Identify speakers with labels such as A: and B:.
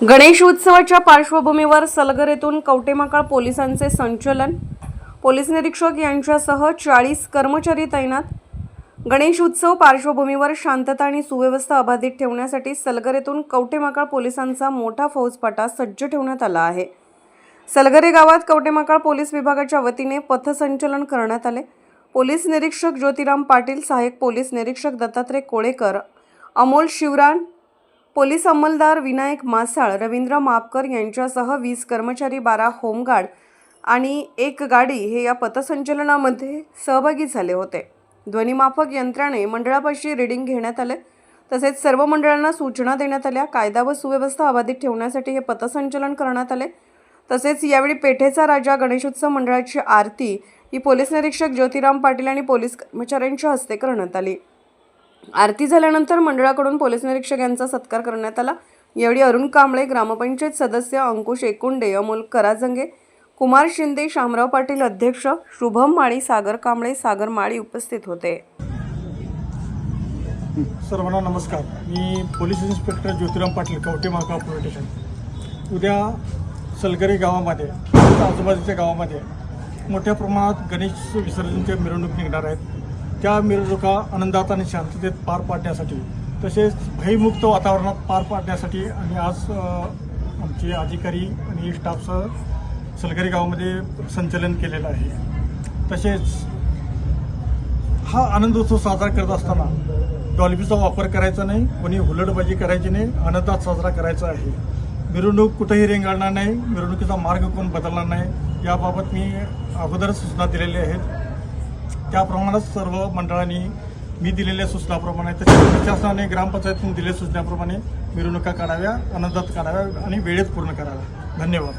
A: गणेश उत्सवाच्या पार्श्वभूमीवर सलगर येथून कवटेमाकाळ पोलिसांचे संचलन. पोलीस निरीक्षक यांच्यासह चाळीस कर्मचारी तैनात. गणेश उत्सव पार्श्वभूमीवर शांतता आणि सुव्यवस्था अबाधित ठेवण्यासाठी सलगर येथून कवटेमाकाळ पोलिसांचा मोठा फौजपाटा सज्ज ठेवण्यात आला आहे. सलगरे गावात कवटेमाकाळ पोलीस विभागाच्या वतीने पथसंचलन करण्यात आले. पोलीस निरीक्षक ज्योतिराम पाटील सहाय्यक पोलीस निरीक्षक दत्तात्रय कोळेकर अमोल शिवरान पोलीस अंमलदार विनायक मासाळ रवींद्र मापकर यांच्यासह वीस कर्मचारी बारा होमगार्ड आणि एक गाडी हे या पथसंचलनामध्ये सहभागी झाले होते. ध्वनिमापक यंत्राने मंडळापाशी रिडिंग घेण्यात आले. तसेच सर्व मंडळांना सूचना देण्यात आल्या. कायदा व सुव्यवस्था अबाधित ठेवण्यासाठी हे पथसंचलन करण्यात आले. तसेच यावेळी पेठेचा राजा गणेशोत्सव मंडळाची आरती ही पोलीस निरीक्षक ज्योतिराम पाटील आणि पोलीस कर्मचाऱ्यांच्या हस्ते करण्यात आली. आरती झाल्यानंतर मंडळाकडून पोलीस निरीक्षक यांचा सत्कार करण्यात आला. यावेळी अरुण कांबळे ग्रामपंचायत सदस्य अंकुश एकुंडे अमोल कराजंगे कुमार शिंदे शामराव पाटील अध्यक्ष शुभम माळी सागर कांबळे सागर माळी उपस्थित होते.
B: सर्वांना नमस्कार. मी police inspector Jyotiram Patil Kavathe Mahankal police station. उद्या सलगरी गावामध्ये आजूबाजूच्या गावामध्ये मोठ्या प्रमाणात गणेश विसर्जनच्या मिरवणूक निघणार आहेत. त्या मिरवणुका आनंदात आणि शांततेत पार पाडण्यासाठी तसेच भयमुक्त वातावरणात पार पाडण्यासाठी आम्ही आज आमचे अधिकारी आणि स्टाफसह सलगरी गावामध्ये संचलन केलेलं आहे. तसेच हा आनंदोत्सव साजरा करत असताना डॉल्बीचा वापर करायचा नाही कोणी हुलडबाजी करायची नाही आनंदात साजरा करायचा आहे. मिरवणूक कुठेही रेंगाळणार नाही मिरवणुकीचा मार्ग कोण बदलणार नाही याबाबत मी अगोदरच सूचना दिलेल्या आहेत. त्याप्रमाणेच सर्व मंडळांनी मी दिलेल्या सूचनाप्रमाणे तसेच प्रशासनाने ग्रामपंचायतीने दिलेल्या सूचनाप्रमाणे मिरवणुका काढाव्या आनंदात काढाव्या आणि वेळेत पूर्ण कराव्या. धन्यवाद.